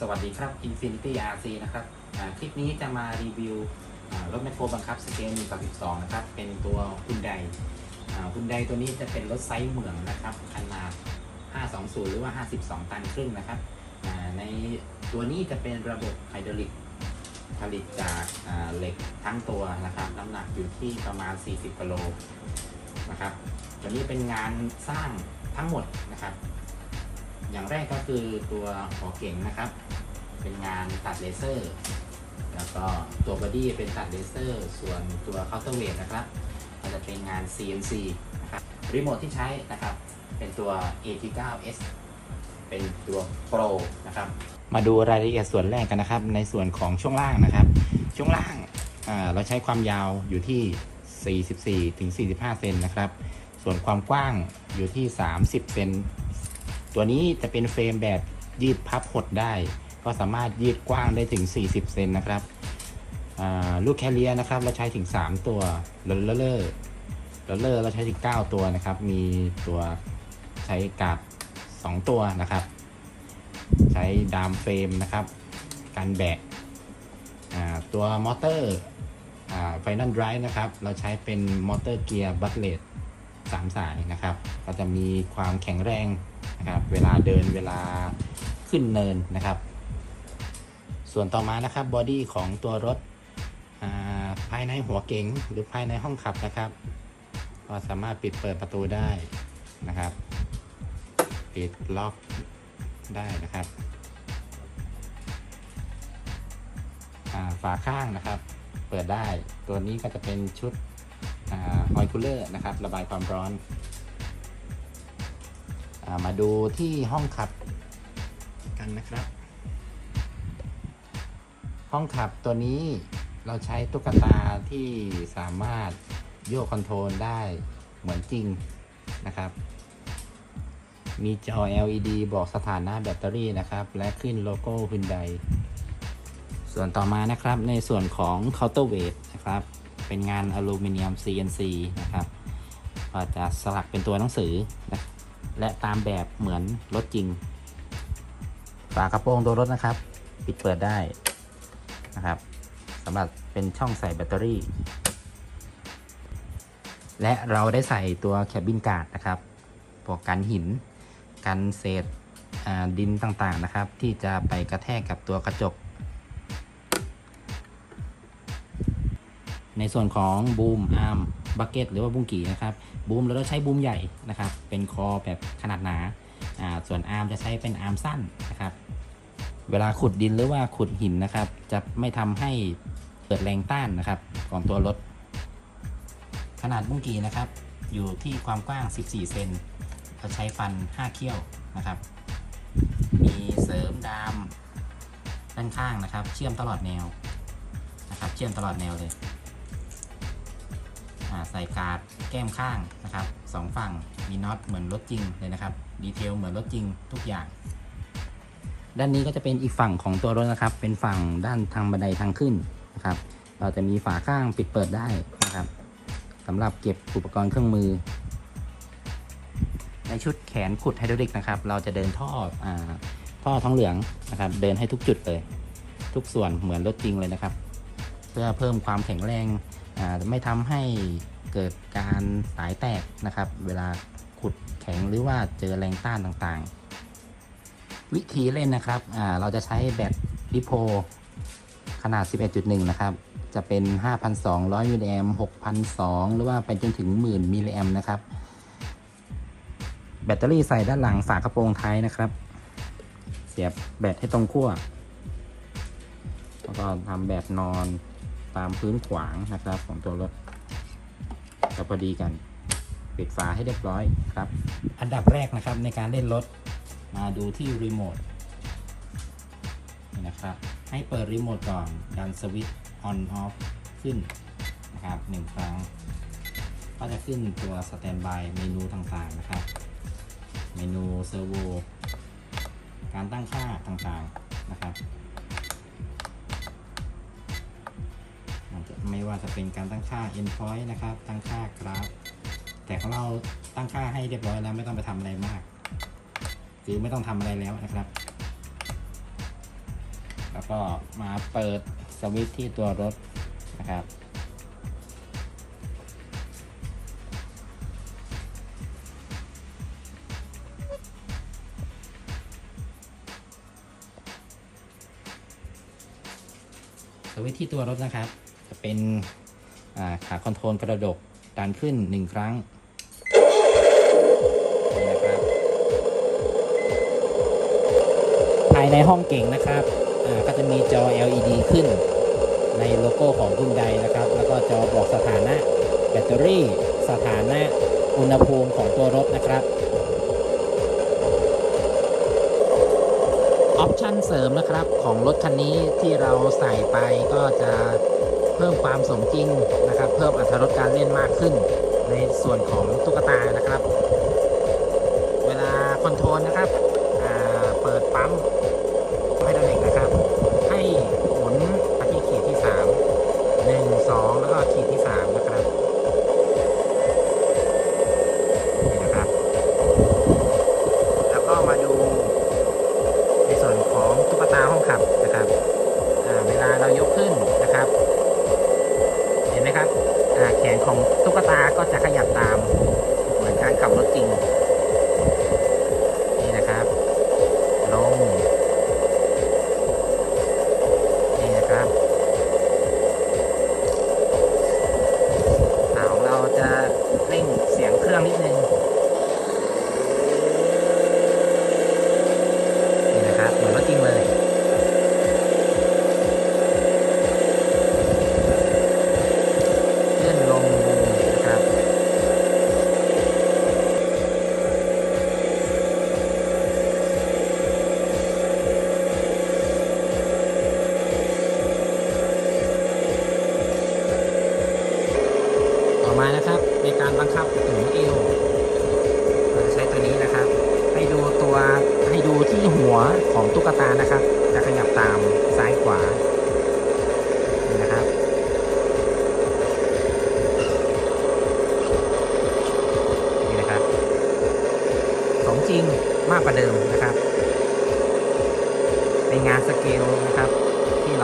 สวัสดีครับ Infinity RC นะครับคลิปนี้จะมารีวิวรถแมคโครบังคับสเกล1ต่อ12 นะครับ เป็นตัวฮุนไดฮุนไดตัวนี้จะเป็นรถไซส์เหมืองนะครับ ขนาด 520 หรือว่า 52 ตันครึ่งนะครับ ในตัวนี้จะเป็นระบบไฮดรอลิกผลิตจากเหล็กทั้งตัวนะครับ น้ำหนักอยู่ที่ประมาณ 40กิโลนะครับ ตัวนี้เป็นงานสร้างทั้งหมดนะครับ อย่างแรกก็คือตัวหัวเก่งนะครับ เป็นงานตัดเลเซอร์ แล้วก็ตัวบอดี้เป็นตัดเลเซอร์ ส่วนตัวเคาน์เตอร์เวทนะครับก็จะเป็นงาน CNC นะครับรีโมทที่ใช้นะครับเป็นตัว AT9S เป็นตัว Pro นะครับมาดูรายละเอียดส่วนแรกกันนะครับ ในส่วนของช่วงล่างนะครับ ช่วงล่างเราใช้ความยาวอยู่ที่ 44ถึง45 เซนนะครับ ส่วนความกว้างอยู่ที่ 30 เซน ตัวนี้จะเป็นเฟรมแบบยืดพับหดได้ ก็สามารถยืดกว้างได้ถึง 40 เซนนะครับลูกแคเรียนะครับ เราใช้ถึง 3 ตัวเลอเลอร์เลอเลอร์เราใช้ถึง 9 ตัวนะครับ มีตัวใช้กาบ2 ตัวนะครับ ใช้ดามเฟรมนะครับกันแบะตัวมอเตอร์ไฟนอลไดรฟ์นะครับ เราใช้เป็นมอเตอร์เกียร์บัตเลตสามสายนะครับ ก็จะมีความแข็งแรงนะครับ เวลาเดินเวลาขึ้นเนินนะครับ ส่วนต่อมานะครับบอดี้ของตัวรถภายในหัวเก๋งหรือภายในห้องขับนะครับ ก็สามารถปิดเปิดประตูได้นะครับ ปิดล็อกได้นะครับฝาข้างนะครับ เปิดได้ตัวนี้ก็จะเป็นชุดออยคูลเลอร์นะครับ ระบายความร้อนอามาดูที่ห้องขับกันนะครับ ห้องขับตัวนี้เราใช้ตุ๊กตาที่สามารถโยกคอนโทรลได้เหมือนจริงนะครับ มีจอ LED บอกสถานะแบตเตอรี่นะครับ และขึ้นโลโก้ Hyundai ส่วนต่อมานะครับในส่วนของ counterweight นะครับ เป็นงานอลูมิเนียม CNC นะครับก็จะสลักเป็นตัวหนังสือนะและตามแบบเหมือนรถจริง ฝากระโปรงตัวรถนะครับ ปิดเปิดได้ นะครับสำหรับเป็นช่องใส่แบตเตอรี่ และเราได้ใส่ตัวแคบินการ์ดนะครับพวกกันหิน กันเศษดินต่างๆนะครับ ที่จะไปกระแทกกับตัวกระจก ในส่วนของบูมอาร์มบักเก็ตหรือว่าบุ้งกี่นะครับบูมเราจะใช้บูมใหญ่นะครับ เป็นคอแบบขนาดหนาส่วนอาร์มจะใช้เป็นอาร์มสั้นนะครับ เวลาขุดดินหรือว่าขุดหินนะครับ จะไม่ทำให้เกิดแรงต้านนะครับ ของตัวรถ ขนาดบุ้งกีนะครับ อยู่ที่ความกว้าง 14 เซนเราใช้ฟัน 5 เขี้ยวนะครับ มีเสริมดามด้านข้างนะครับ เชื่อมตลอดแนวนะครับ เชื่อมตลอดแนวเลยใส่กาดแก้มข้างนะครับสองฝั่งมีน็อตเหมือนรถจริงเลยนะครับ ดีเทลเหมือนรถจริงทุกอย่าง ด้านนี้ก็จะเป็นอีกฝั่งของตัวรถนะครับ เป็นฝั่งด้านทางบันไดทางขึ้นนะครับ เราจะมีฝาข้างปิดเปิดได้นะครับสำหรับเก็บอุปกรณ์เครื่องมือ ในชุดแขนขุดไฮดรอลิกนะครับ เราจะเดินท่ออาท่อท้องเหลืองนะครับ เดินให้ทุกจุดเลย ทุกส่วนเหมือนรถจริงเลยนะครับ เพื่อเพิ่มความแข็งแรงอ่าไม่ทำให้เกิดการสายแตกนะครับ เวลาขุดแข็งหรือว่าเจอแรงต้านต่างๆ วิธีเล่นนะครับอ่าเราจะใช้แบตลิโพขนาด 11.1 นะครับ จะเป็น 5,200 มิลลิแอม6,200หรือว่าไปจนถึง 10,000 มิลลิแอมนะครับ แบตเตอรี่ใส่ด้านหลังฝากระโปรงท้ายนะครับ เสียบแบตให้ตรงขั้ว แล้วก็ทำแบบนอนตามพื้นขวางนะครับของตัวรถจะพอดีกัน ปิดฝาให้เรียบร้อยครับ อันดับแรกนะครับในการเล่นรถ มาดูที่รีโมทนะครับ ให้เปิดรีโมทก่อน ดันสวิตช์ on off ขึ้นนะครับหนึ่งครั้ง ก็จะขึ้นตัวสแตนบายเมนูต่างๆนะครับ เมนูเซอร์โวการตั้งค่าต่างๆนะครับมันจะไม่ว่าจะเป็นการตั้งค่า endpoint นะครับ ตั้งค่ากราฟ แต่ของเราตั้งค่าให้เรียบร้อยแล้วไม่ต้องไปทำอะไรมาก คือไม่ต้องทำอะไรแล้วนะครับ แล้วก็มาเปิดสวิตช์ที่ตัวรถนะครับสวิตช์ที่ตัวรถนะครับ จะเป็นขาคอนโทรลกระดกดันขึ้น 1 ครั้ง ในห้องเก่งนะครับก็จะมีจอ LED ขึ้น ในโลโก้ของรุ่นใดนะครับ แล้วก็จอบอกสถานะแบตเตอรี่ สถานะอุณหภูมิของตัวรถนะครับออปชันเสริมนะครับของรถคันนี้ที่เราใส่ไปก็จะเพิ่มความสมจริงนะครับ เพิ่มอรรถรสการเล่นมากขึ้น ในส่วนของตุ๊กตานะครับ เวลาคอนโทรลนะครับเปิดปั๊ม อ่า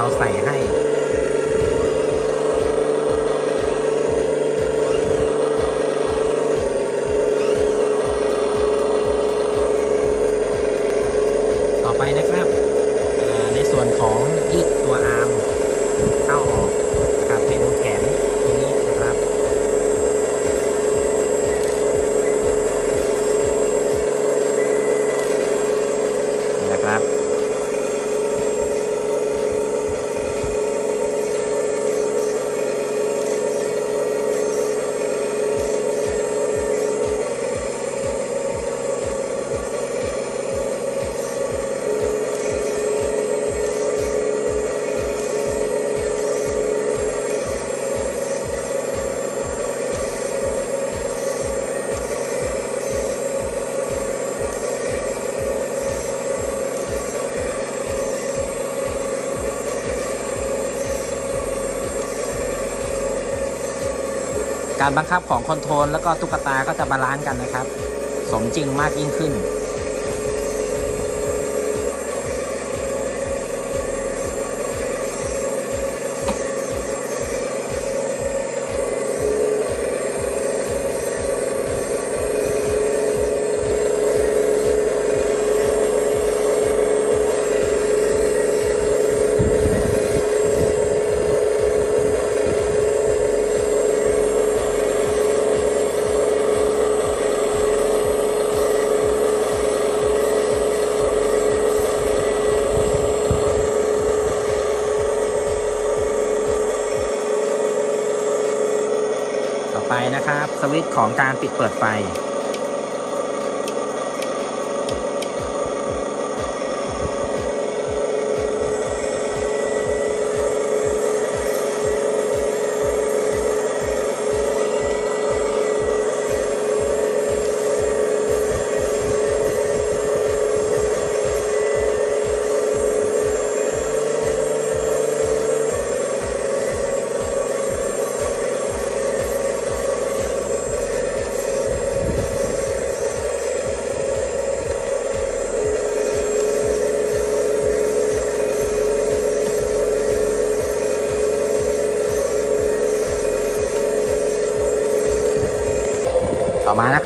เราใส่ การบังคับของคอนโทรลแล้วก็ตุ๊กตาก็จะบาลานซ์กันนะครับ สมจริงมากยิ่งขึ้น สวิตช์ของการปิดเปิดไฟ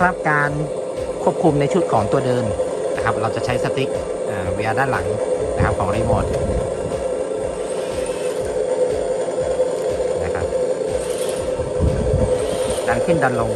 นะครับการควบคุมในชุดของตัวเดินนะครับเราจะใช้สติ๊กเวียด้านหลังนะครับของรีโมทนะครับดันขึ้นดันลง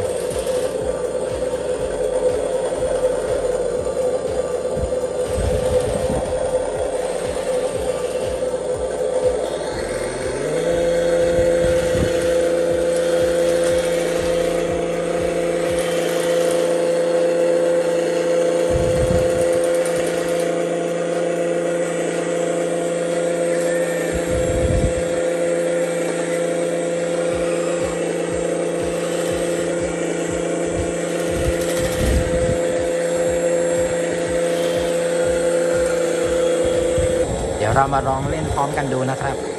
เรามาลองเล่นพร้อมกันดูนะครับ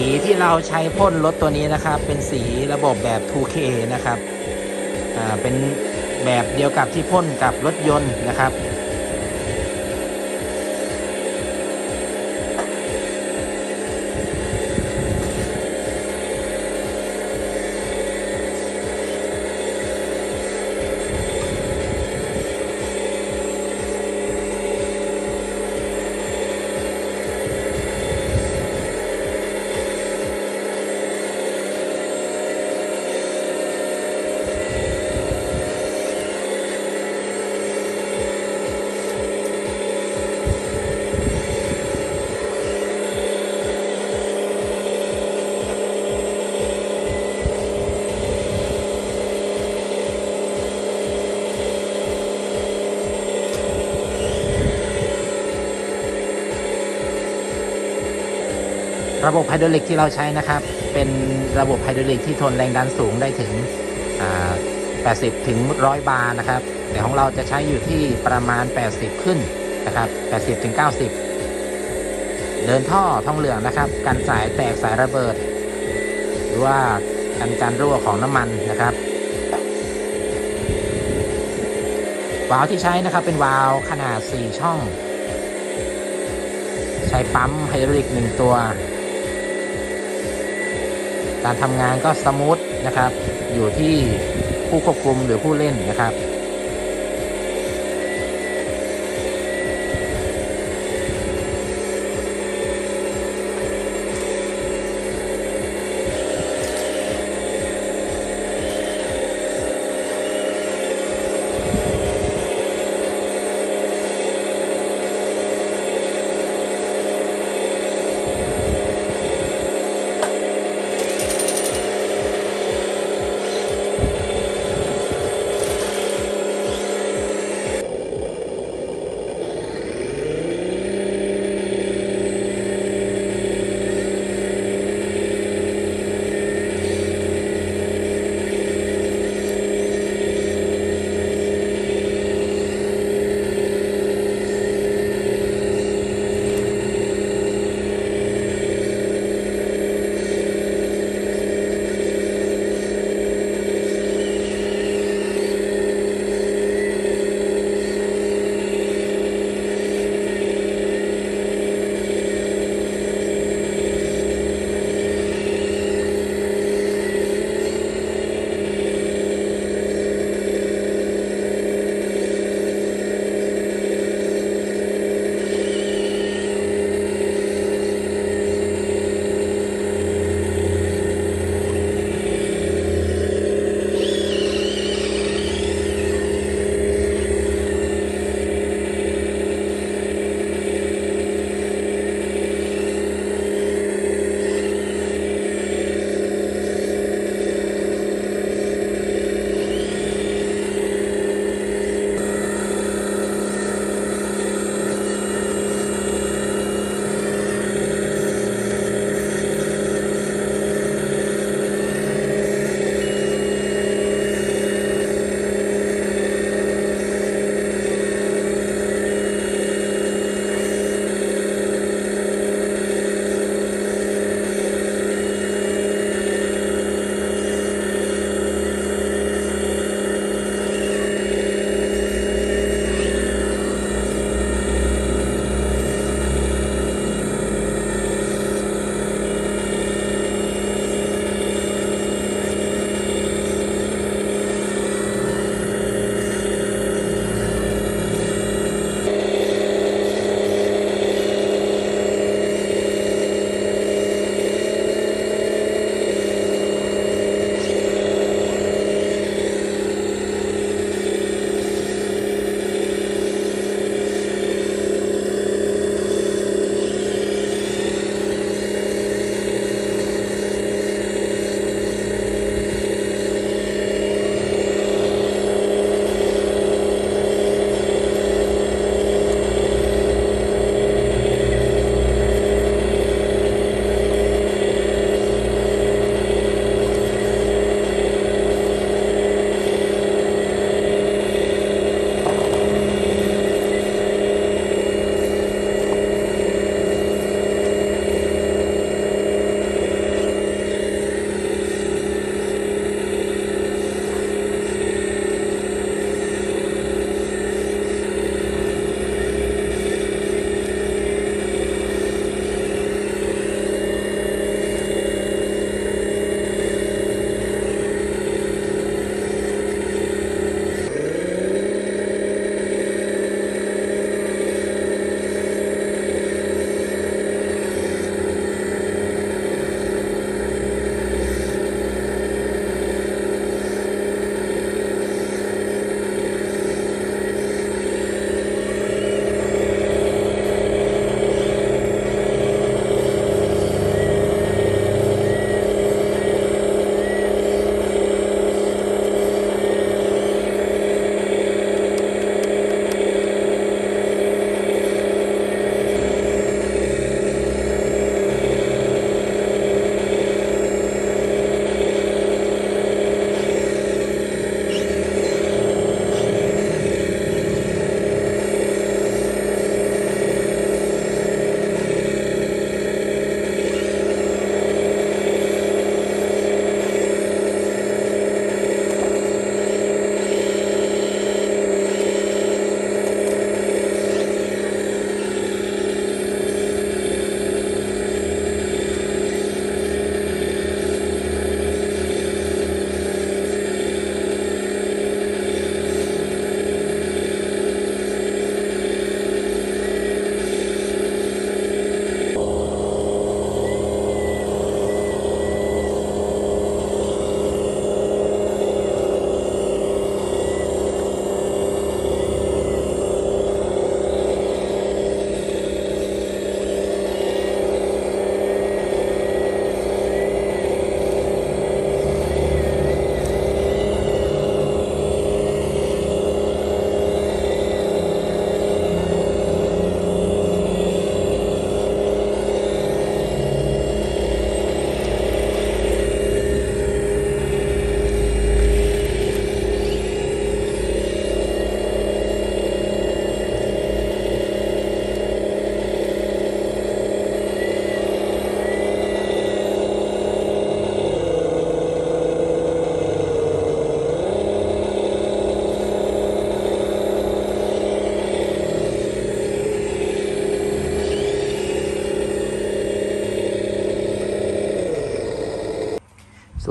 สีที่เราใช้พ่นรถตัวนี้นะครับ เป็นสีระบบแบบ 2K นะครับ อ่า เป็นแบบเดียวกับที่พ่นกับรถยนต์นะครับ ระบบไฮดรอลิกที่เราใช้นะครับ เป็นระบบไฮดรอลิกที่ทนแรงดันสูงได้ถึง 80 ถึง 100 บาร์นะครับ แต่ของเราจะใช้อยู่ที่ประมาณ 80 ขึ้นนะครับ 80 ถึง 90 เดินท่อทองเหลืองนะครับ กันสายแตกสายระเบิด หรือว่ากันการรั่วของน้ำมันนะครับวาล์วที่ใช้นะครับเป็นวาล์วขนาด 4 ช่อง ใช้ปั๊มไฮดรอลิก1ตัว การทำงานก็สมูทนะครับ อยู่ที่ผู้ควบคุมหรือผู้เล่นนะครับ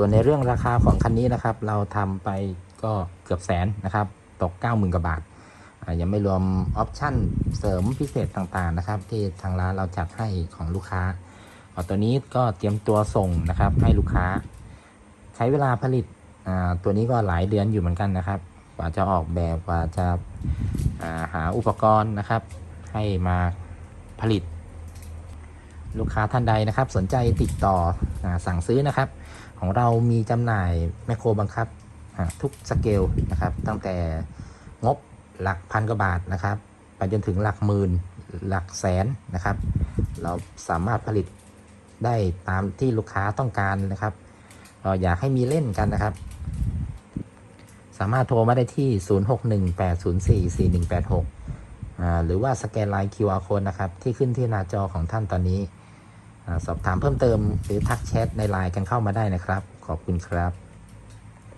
ส่วนในเรื่องราคาของคันนี้นะครับ เราทำไปก็เกือบแสนนะครับ ตก 90,000กว่าบาทยังไม่รวมออปชั่นเสริมพิเศษต่างๆนะครับ ที่ทางร้านเราจัดให้ของลูกค้าอตัวนี้ก็เตรียมตัวส่งนะครับให้ลูกค้า ใช้เวลาผลิตตัวนี้ก็หลายเดือนอยู่เหมือนกันนะครับ กว่าจะออกแบบกว่าจะาหาอุปกรณ์นะครับ ให้มาผลิต ลูกค้าท่านใดนะครับ สนใจติดต่อสั่งซื้อนะครับ ของเรามีจำหน่ายแมคโครบังคับทุกสเกลนะครับ ตั้งแต่งบหลักพันกว่าบาทนะครับไปจนถึงหลักหมื่นหลักแสนนะครับ เราสามารถผลิตได้ตามที่ลูกค้าต้องการนะครับเราอยากให้มีเล่นกันนะครับ สามารถโทรมาได้ที่ 0618044186 หรือว่าสแกนไลน์ QR code นะครับ ที่ขึ้นที่หน้าจอของท่านตอนนี้ สอบถามเพิ่มเติมหรือทักแชทในไลน์กันเข้ามาได้นะครับ ขอบคุณครับ